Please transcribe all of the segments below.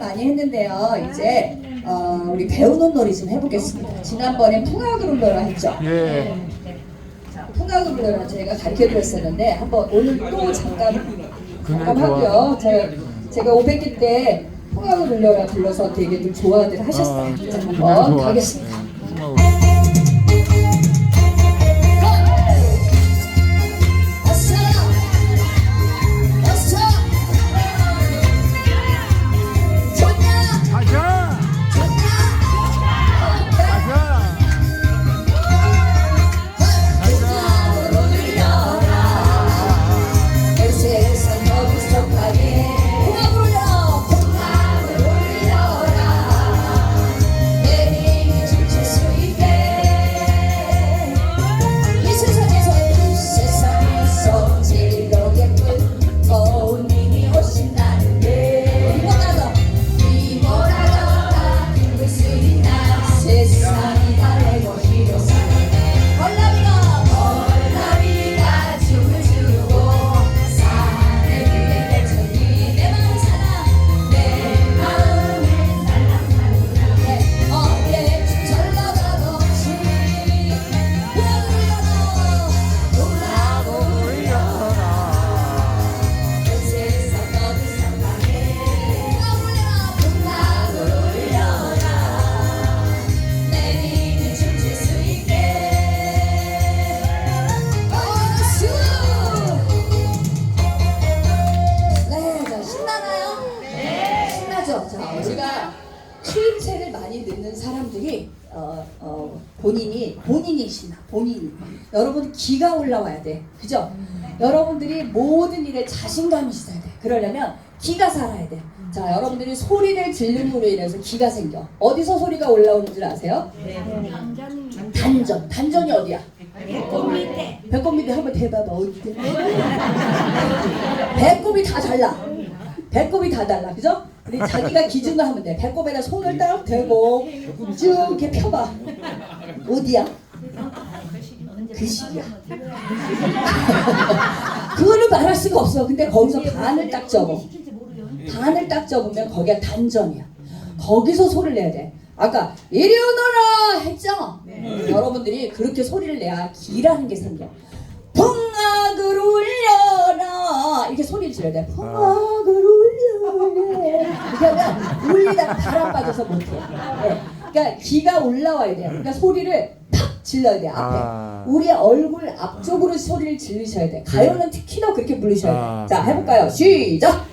많이 했는데요. 이제 어, 우리 배우는 놀이 좀 해보겠습니다. 지난번에 풍악으로라 했죠. 예. 풍악으로라 저희가 가르쳐 드렸었는데 한번 오늘 또 잠깐 잠깐. 하고요. 제가 제가 500기 때 풍악으로라 불러서 되게들 좋아들 하셨어요. 그냥 한번 좋아. 가겠습니다. 신나 본인이 여러분 기가 올라와야 돼 그죠? 여러분들이 모든 일에 자신감이 있어야 돼 그러려면 기가 살아야 돼 자, 여러분들이 소리를 지름으로 인해서 기가 생겨 어디서 소리가 올라오는 줄 아세요? 단전 단전이 어디야? 배꼽 밑에 배꼽 밑에 한번 대봐봐 어디 배꼽이 다 달라. 배꼽이 다 달라. 그죠? 우리 자기가 기준을 하면 돼. 배꼽에다 손을 딱 대고 쭉 이렇게 펴봐. 어디야? 그 시기야. 그거를 말할 수가 없어. 근데 거기서 반을 딱 접어. 반을 딱 접으면 거기가 단전이야. 거기서 소리를 내야 돼. 아까 이리 오너라 했죠? 여러분들이 그렇게 소리를 내야 기라는 게 생겨. 풍악을 울려라 이렇게 소리를 질러야 돼. 풍악을 울려라 이렇게 하면 울리다가 바람 빠져서 못해. 네. 그러니까 기가 올라와야 돼. 그러니까 소리를 팍 질러야 돼 앞에. 아. 우리 얼굴 앞쪽으로 소리를 지르셔야 돼. 가요는 특히 더 그렇게 부르셔야 돼. 아. 자 해볼까요? 시작.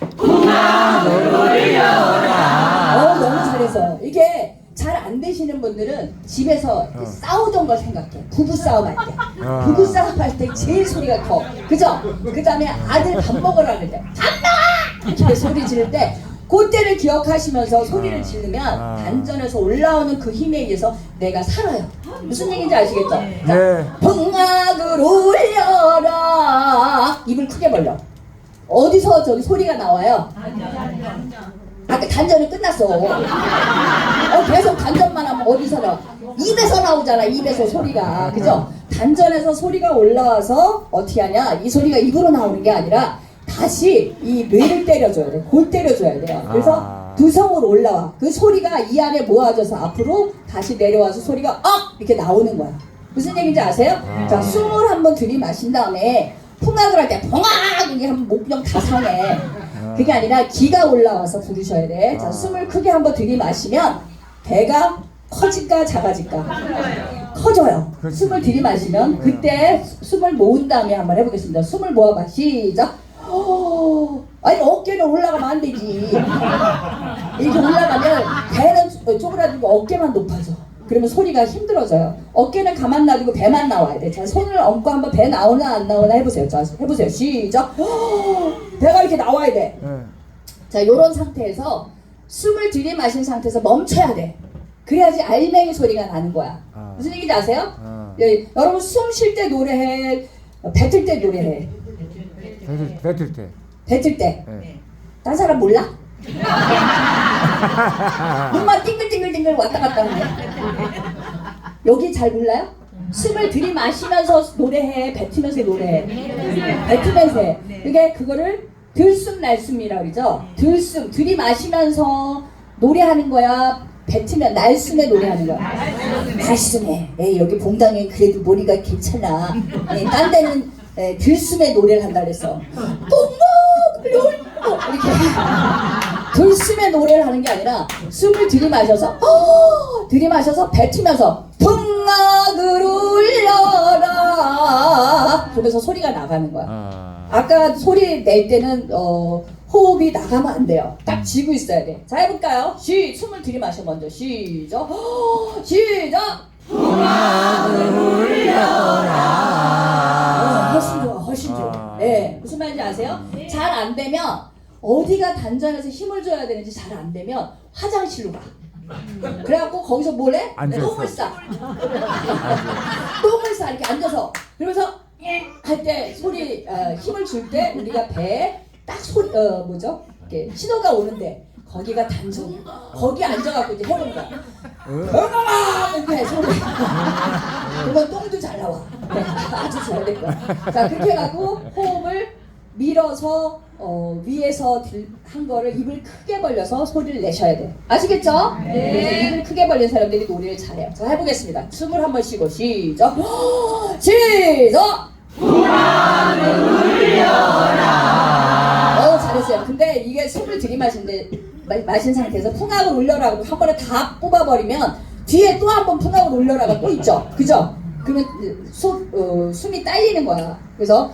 어 너무 잘해서 이게 잘 안 되시는 분들은 집에서 이렇게 싸우던 걸 생각해 부부 싸움 할 때 아. 부부 싸움 할 때 제일 소리가 커 그죠 그 다음에 아들 밥 먹으라 그럴 때 밥 먹어 이렇게 소리 지를 때 그때를 기억하시면서 소리를 아. 지르면 아. 단전에서 올라오는 그 힘에 의해서 내가 살아요 무슨 얘기인지 아시겠죠 자, 네. 풍악을 울려라 입을 크게 벌려 어디서 저기 소리가 나와요 아까 단전이 끝났어. 어, 계속 단전만 하면 어디서 나? 입에서 나오잖아. 입에서 소리가. 그죠? 단전에서 소리가 올라와서 어떻게 하냐? 이 소리가 입으로 나오는 게 아니라 다시 이 뇌를 때려줘야 돼. 골 때려줘야 돼요. 그래서 아. 두성으로 올라와. 그 소리가 이 안에 모아져서 앞으로 다시 내려와서 소리가 억! 이렇게 나오는 거야. 무슨 얘기인지 아세요? 아. 자, 숨을 한번 들이마신 다음에 풍악을 할때 펑악! 이게 하면 목병 다 상해. 그게 아니라 기가 올라와서 부르셔야 돼. 자, 아. 숨을 크게 한번 들이마시면 배가 커질까 작아질까? 커져요. 그렇지. 숨을 들이마시면 그때 수- 숨을 모은 다음에 한번 해보겠습니다. 숨을 모아봐. 시작. 어, 아니 어깨는 올라가면 안 되지. 이렇게 올라가면 배는 쪼- 쪼그라들고 어깨만 높아져. 그러면 소리가 힘들어져요. 어깨는 가만 놔두고 배만 나와야 돼. 자, 손을 얹고 한번 배 나오나 안 나오나 해보세요. 자, 해보세요. 시작. 어, 배가 이렇게 나와야 돼. 네. 자, 요런 상태에서 숨을 들이마신 상태에서 멈춰야 돼. 그래야지 알맹이 소리가 나는 거야. 아. 무슨 얘기인지 아세요? 아. 예, 여러분 숨 쉴 때 노래해, 어, 뱉을 때 노래해. 뱉을, 뱉을 때. 뱉을 때. 네. 딴 사람 몰라? 눈만 띵글띵글띵글 왔다 갔다 하네. 여기 잘 몰라요? 숨을 들이마시면서 노래해, 뱉으면서 노래해. 뱉으면서 해. 그게 그거를 들숨 날숨이라 그러죠. 들숨 들이마시면서 노래하는 거야? 뱉으면 날숨에 노래하는 거야? 날숨에. 에이, 여기 봉당에 그래도 머리가 괜찮아. 예, 딴 데는 에, 들숨에 노래를 한다 그랬어. 뽕목 이렇게 들숨에 노래를 하는 게 아니라 숨을 들이마셔서 어, 들이마셔서 뱉으면서 풍악을 울려라 그러면서 소리가 나가는 거야. 아. 아까 소리 낼 때는 어, 호흡이 나가면 안 돼요. 딱 쥐고 있어야 돼. 자 해볼까요? 시 숨을 들이마셔 먼저 시작. 시작. 어, 훨씬 좋아, 훨씬 좋아. 아. 예, 무슨 말인지 아세요? 잘안 되면 어디가 단전에서 힘을 줘야 되는지 잘 안 되면 화장실로 가. 그래갖고 거기서 뭐래? 앉아서. 똥을 싸. 똥을 싸 이렇게 앉아서 그러면서 할 때 소리 어, 힘을 줄 때 우리가 배에 딱 소리 어 뭐죠? 이렇게 신호가 오는데 거기가 단전이야. 거기 앉아갖고 이제 해보는 거야. 엉엉아 이렇게 소리. 그러면 똥도 잘 나와. 네, 아주 잘 될 거야. 자 그렇게 해갖고 호흡을 밀어서 어, 위에서 들, 한 거를 입을 크게 벌려서 소리를 내셔야 돼. 아시겠죠? 네. 입을 크게 벌린 사람들이 노래를 잘해요. 자 해보겠습니다. 숨을 한 번 쉬고 시작. 시작. 어 잘했어요. 근데 이게 숨을 들이마신데 마, 마신 상태에서 풍악을 울려라고 한 번에 다 뽑아버리면 뒤에 또 한 번 풍악을 울려라가 또 있죠. 그죠? 그러면 소, 어, 숨이 딸리는 거야. 그래서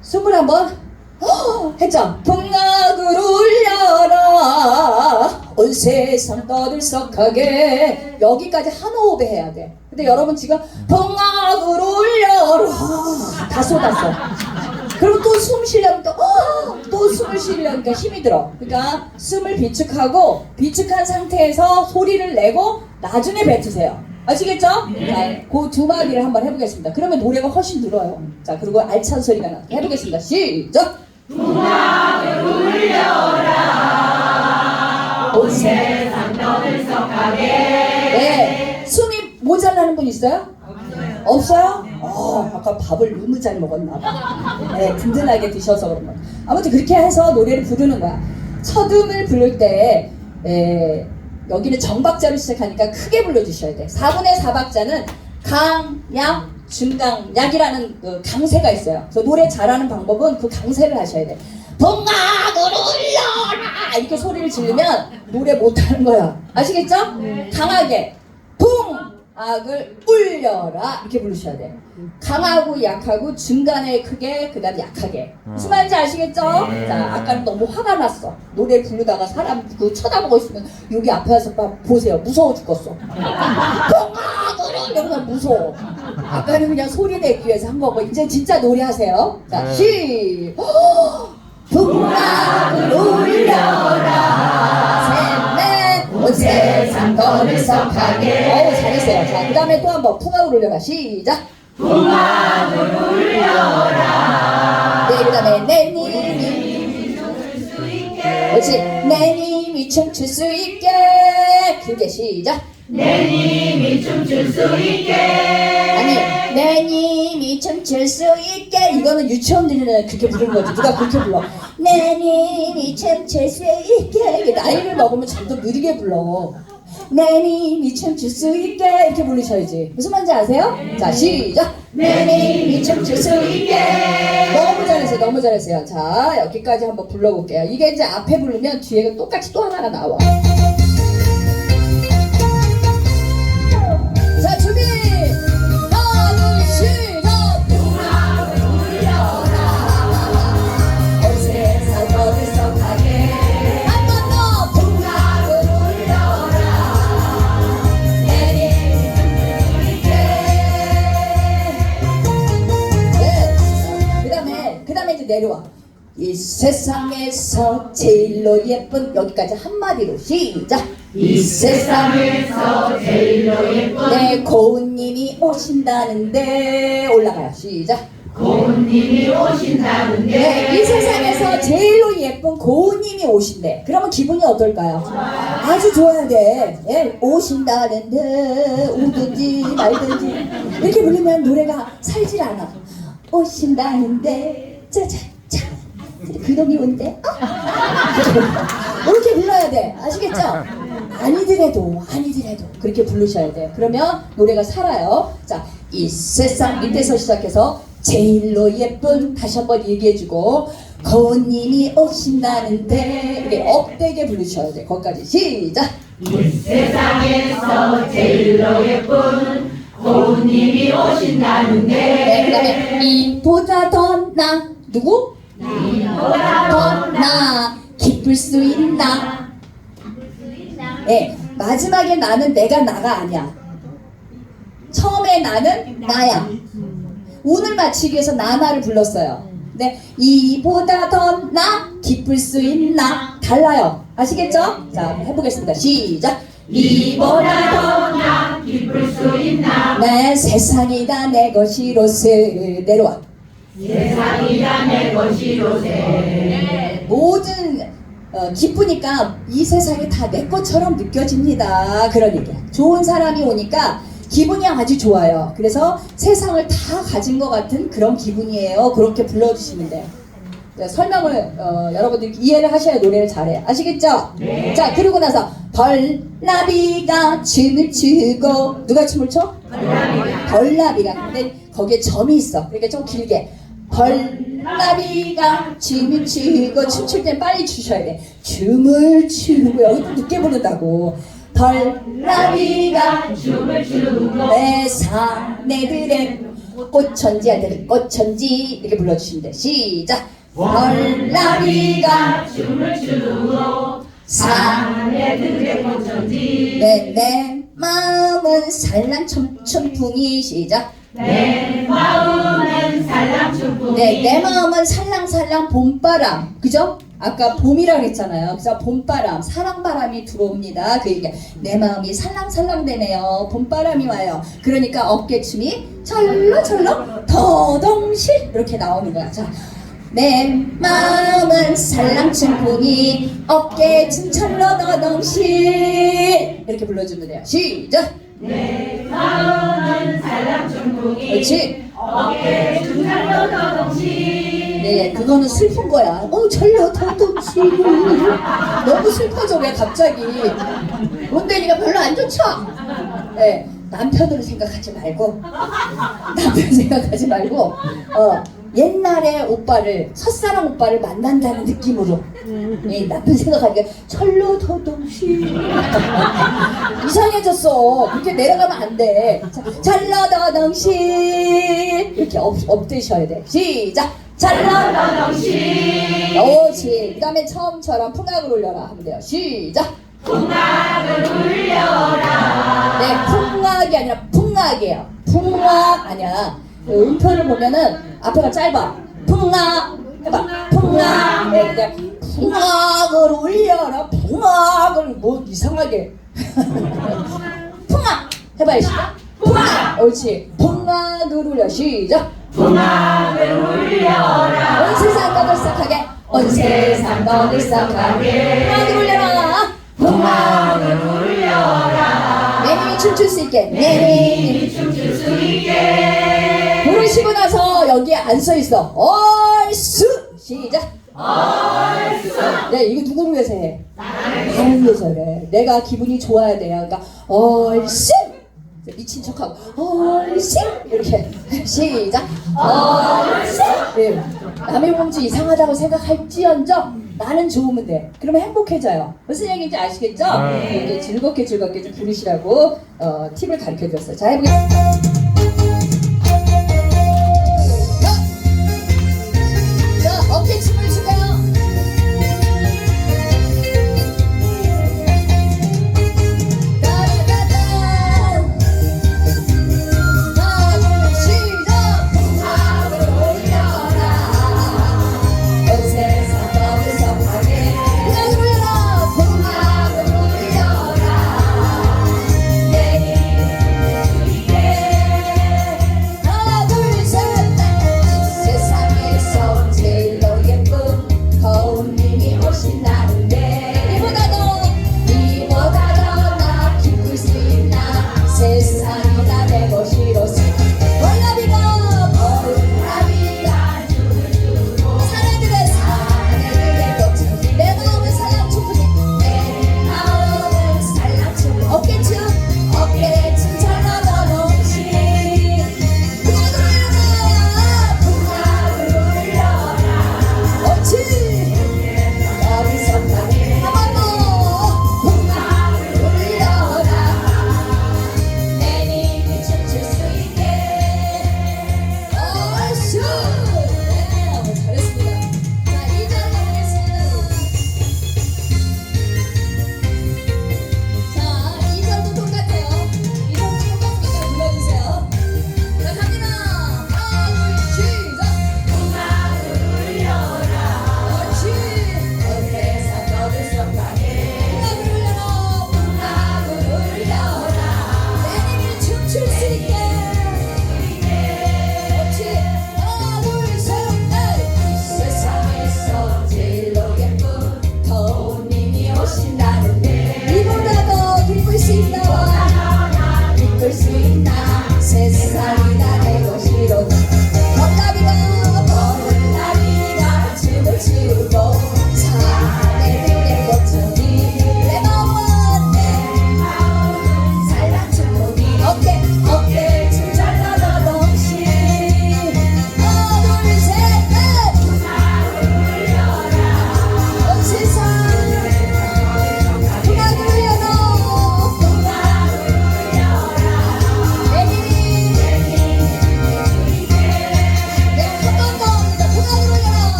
숨을 한번 어, 했죠. 풍악을 울려라 온 세상 떠들썩하게 여기까지 한 호흡에 해야 돼. 근데 여러분 지금 풍악을 울려라 다 쏟았어. 그리고 또 숨 쉬려면 또, 어, 또 숨을 쉬려니까 힘이 들어. 그러니까 숨을 비축하고 비축한 상태에서 소리를 내고 나중에 뱉으세요. 아시겠죠? 자, 그두 마디를 한번 해보겠습니다. 그러면 노래가 훨씬 늘어요. 자, 그리고 알찬 소리가 나. 해보겠습니다. 시작! 네. 숨이 모자라는 분 있어요? 없어요? 어, 아까 밥을 너무 잘 먹었나 봐. 네, 든든하게 드셔서 그런 거. 아무튼 그렇게 해서 노래를 부르는 거야. 첫음을 부를 때, 에, 여기는 정박자로 시작하니까 크게 불러주셔야 돼. 4분의 4박자는 강, 약, 중강, 약이라는 그 강세가 있어요. 그래서 노래 잘하는 방법은 그 강세를 하셔야 돼. 동악을 울려라! 이렇게 소리를 지르면 노래 못하는 거야. 아시겠죠? 강하게. 풍악을 울려라 이렇게 부르셔야 돼. 강하고 약하고 중간에 크게 그다음 약하게. 무슨 말인지 아시겠죠? 자 아까는 너무 화가 났어. 노래 부르다가 사람 그 쳐다보고 있으면 여기 앞에 와서 봐 보세요. 무서워 죽겠어. 풍악을 이러면 무서워. 아까는 그냥 소리 내기 위해서 한 거고 이제 진짜 노래하세요. 자 네. 시. 풍악을 울려라. 셋넷 온 세상 떠들썩하게. 어우 잘했어요. 자 그 다음에 또 한번 풍악을 울려라. 시작! 풍악을 울려라. 네 그 다음에 내 님이 그렇지. 내 님이 춤출 수 있게. 길게 시작 아니 내 님이 춤출 수 있게. 이거는 유치원들이는 그렇게 부르는 거지. 누가 그렇게 불러? 내 님이 춤출 수 있게. 이게 나이를 먹으면 점점 느리게 불러. 내 님이 춤출 수 있게. 이렇게 부르셔야지. 무슨 말인지 아세요? 자 시작. 내 님이 춤출 수 있게. 너무 잘했어요. 너무 잘했어요. 자 여기까지 한번 불러볼게요. 이게 이제 앞에 부르면 뒤에 똑같이 또 하나가 나와 세상에서 제일로 예쁜 여기까지 한마디로 시작. 이 세상에서 제일로 예쁜 내 고운님이 오신다는데 올라가요. 시작. 고운님이 오신다는데 네, 이 세상에서 제일로 예쁜 고운님이 오신대. 그러면 기분이 어떨까요? 아주 좋아야 돼 예, 오신다는데 오든지 말든지. 이렇게 부르면 노래가 살질 않아. 오신다는데. 짜자자 그놈이 온대. 어? 이렇게 불러야 돼. 아시겠죠? 아니더라도 아니더라도 그렇게 부르셔야 돼요. 그러면 노래가 살아요. 자, 이 세상 밑에서 시작해서 제일로 예쁜 다시 한번 얘기해주고 거운님이 오신다는데 이렇게 업되게 부르셔야 돼. 거기까지 시작. 세상에서 제일로 예쁜 고운님이 오신다는데 네, 그 다음에 이보다 더 나 누구? 이보다 더나 기쁠 수 있나? 네, 마지막에 나는 내가 나가 아니야. 처음에 나는 나야. 운을 맞추기 위해서 나나를 불렀어요. 네, 이보다 더 나 기쁠 수 있나? 달라요. 아시겠죠? 자, 해보겠습니다. 시작. 이보다 더 나 기쁠 수 있나 내 세상이 다 내 것이로세 내려와. 세상이가 내 것이로세 모든 어, 기쁘니까 이 세상이 다 내 것처럼 느껴집니다. 그러니까 좋은 사람이 오니까 기분이 아주 좋아요. 그래서 세상을 다 가진 것 같은 그런 기분이에요. 그렇게 불러주시면 돼요. 네, 설명을 어, 여러분들 이해를 하셔야 노래를 잘해. 아시겠죠? 자 그리고 나서 벌나비가 춤을 추고 누가 춤을 춰? 벌나비가 근데 거기에 점이 있어 그러니까 좀 길게 벌나비가 춤을 추고 춤출 땐 빨리 추셔야 돼. 춤을 추고 여기 또 늦게 부른다고. 벌나비가 춤을 추고 내 사내들의 꽃천지한테 꽃천지 이렇게 불러주시면 돼. 시작. 벌나비가 춤을 추고 사내들의 꽃천지. 내, 내 마음은 살랑춤춤풍이 시작. 내 마음은 살랑춤풍이 네, 내 마음은 살랑살랑 봄바람 그죠? 아까 봄이라고 했잖아요 그래서 봄바람 사랑바람이 들어옵니다 그 얘기 내 마음이 살랑살랑 되네요 봄바람이 와요 그러니까 어깨춤이 철렁철렁 더덩실 이렇게 나오는 거야 자, 내 마음은 살랑춤풍이 어깨춤 철렁더덩실 이렇게 불러주면 돼요 시작 내 마음은 살랑춤풍이 그렇지 어깨 춤살로 더덩시 네, 그거는 슬픈 거야. 어, 절로 더듬지. 너무 슬퍼져, 왜 갑자기. 론데니가 별로 안 좋죠? 네, 남편으로 생각하지 말고, 남편 생각하지 말고, 어, 옛날에 오빠를, 첫사랑 오빠를 만난다는 느낌으로, 예, 남편 생각하니까 절로 더듬지. 이상해졌어. 그렇게 내려가면 안 돼. 자, 잘라다덩시 이렇게 업, 업되셔야 돼. 시작. 잘라다덩시. 옳지. 그 다음에 처음처럼 풍악을 올려라 하면 돼요. 시작. 풍악을 울려라 네, 풍악이 아니라 풍악이에요. 풍악 아니야. 그 음표를 보면은 앞에가 짧아. 풍악 해봐. 풍악. 네, 근데 풍악을 울려라. 풍악을 뭐 이상하게. 풍악 해봐요. 시작. 풍악. 옳지. 풍악을 울려. 시작. 풍악을 울려라 온 세상 떠들썩하게. 온 세상 떠들썩하게. 풍악을 울려라. 풍악을 울려라 내님이 춤출 수 있게. 내님이 춤출 수 있게 부르시고 나서 여기에 안써 있어. 얼쑤 시작. 얼쑤. 네 이거 누구를 위해서 해? 나를 위해서 그래. 내가 기분이 좋아야 돼요. 그러니까 얼쑤. 미친 척하고 얼쑤 이렇게 시작. 얼쑤. 네. 남의 몸짓 이상하다고 생각할지언정 나는 좋으면 돼. 그러면 행복해져요. 무슨 얘기인지 아시겠죠? 네. 즐겁게 즐겁게 좀 부르시라고 어, 팁을 가르쳐 드렸어요. 자 해보겠습니다.